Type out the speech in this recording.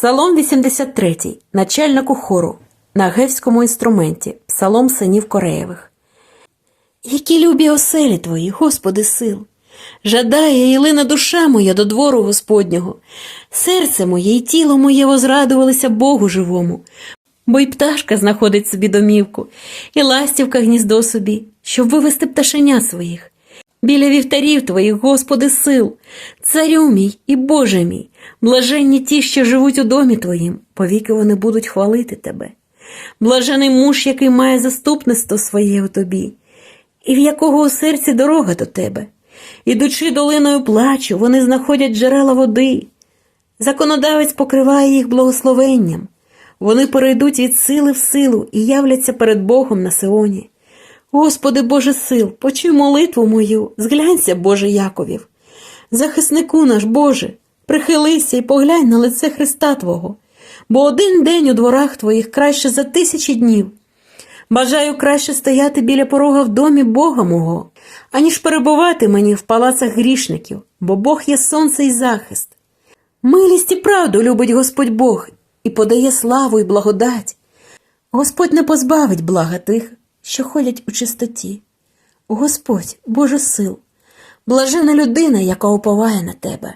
Псалом 83, начальнику хору, на гевському інструменті, псалом синів Кореєвих. Які любі оселі твої, Господи сил! Жадає і лина душа моя до двору Господнього. Серце моє і тіло моє возрадувалися Богу живому, бо й пташка знаходить собі домівку, і ластівка гніздо собі, щоб вивести пташеня своїх. Біля вівтарів твоїх, Господи, сил, царю мій і Боже мій, блаженні ті, що живуть у домі твоїм, повіки вони будуть хвалити тебе. Блажений муж, який має заступництво своє у тобі, і в якого у серці дорога до тебе. Ідучи долиною плачу, вони знаходять джерела води. Законодавець покриває їх благословенням. Вони перейдуть від сили в силу і являться перед Богом на Сеоні. Господи Боже сил, почуй молитву мою, зглянься, Боже Яковів. Захиснику наш, Боже, прихилися і поглянь на лице Христа Твого, бо один день у дворах Твоїх краще за тисячі днів. Бажаю краще стояти біля порога в домі Бога мого, аніж перебувати мені в палацах грішників, бо Бог є сонце і захист. Милість і правду любить Господь Бог і подає славу і благодать. Господь не позбавить блага тих, що ходять у чистоті. Господь, Боже сил, блажена людина, яка уповає на тебе.